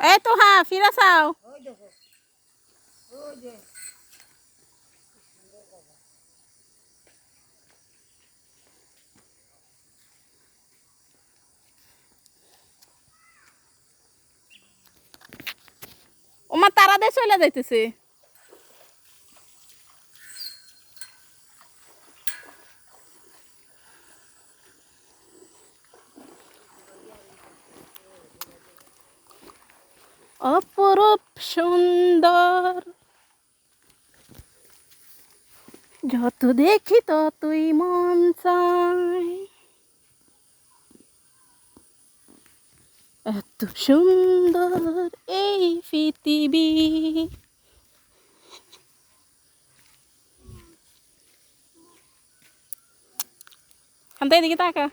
এই তো হ্যাঁ ফিরে চাও ওমা তারা দিয়ে চলে যাইতেছে। অপরূপ সুন্দর যত দেখি ততই মন চায়। এত সুন্দর এই পৃথিবী। খান্তা এদিকে তাকা।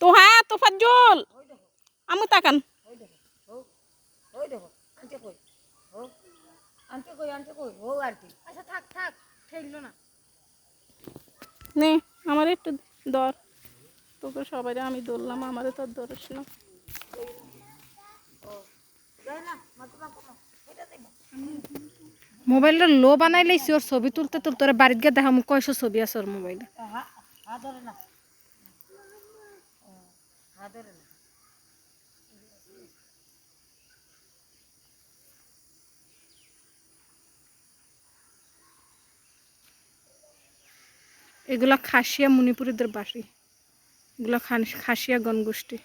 তো হ্যাঁ তো ফাজ্জল আমি তাকান। ওই দেখো আনতে কই? ও আনতে কই আনতে কই? ও আর কি আচ্ছা থাক থাক ঠেললো না। নে আমার একটু দর তোকে সবাই আমি ধরলাম আমারও তোর ধরিস না। মোবাইলটা লো বানাই লাইছি ওর ছবি তুলতে তুলতে ওর বাড়িতে গিয়ে দেখা মুখ কয়শো ছবি আছে ওর মোবাইলে। হা ধরে না। ও, হা ধরে না। এগুলা খাসিয়া মণিপুরীদের বাসি। এগুলা খান- খাসিয়া গণগোষ্ঠী।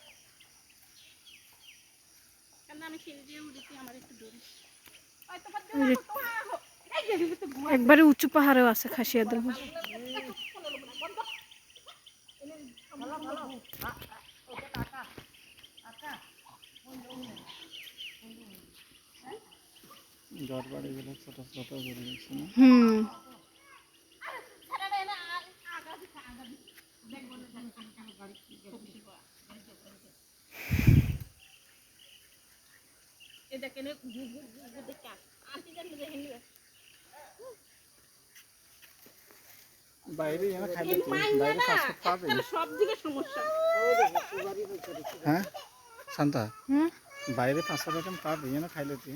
একবারে উঁচু পাহাড়েও আছে খাসিয়াদের হুম বাইরে যেন খাইলে কি? বাইরে ফাস্টফুড পাবে সব দিকে সমস্যা। হ্যাঁ? শান্তা? হুম? বাইরে ফাস্টফুড আইটেম পাবে যেন খাইলে তুই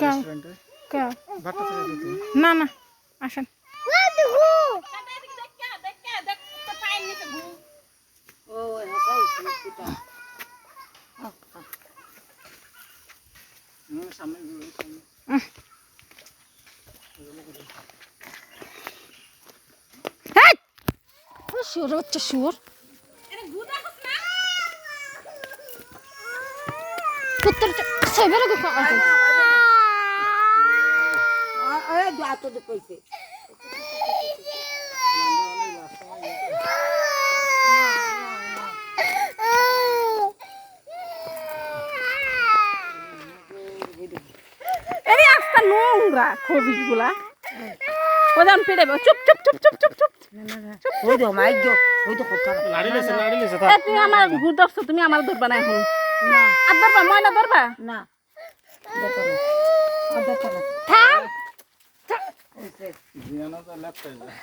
রেস্টুরেন্টে কা ভাতটা না না আসেন। শুয়োর হচ্ছে শুয়োর। কুত্তর সেবের কইছে এই আস্তা নোংরা খবিসগুলা প্রধান পেড়ে চুপ চুপ চুপ চুপ চুপ চুপ। ওই তো মাইক গো ওই তো কথা লেছে লেছে তুই আমার ঘুর ধরছো তুমি আমার ধরবা না এখন। না। আর ধরবা ময়না ধরবা? না। দেখো না। ও দেখো না। থাম জিয়ানো তো লেফট যায়।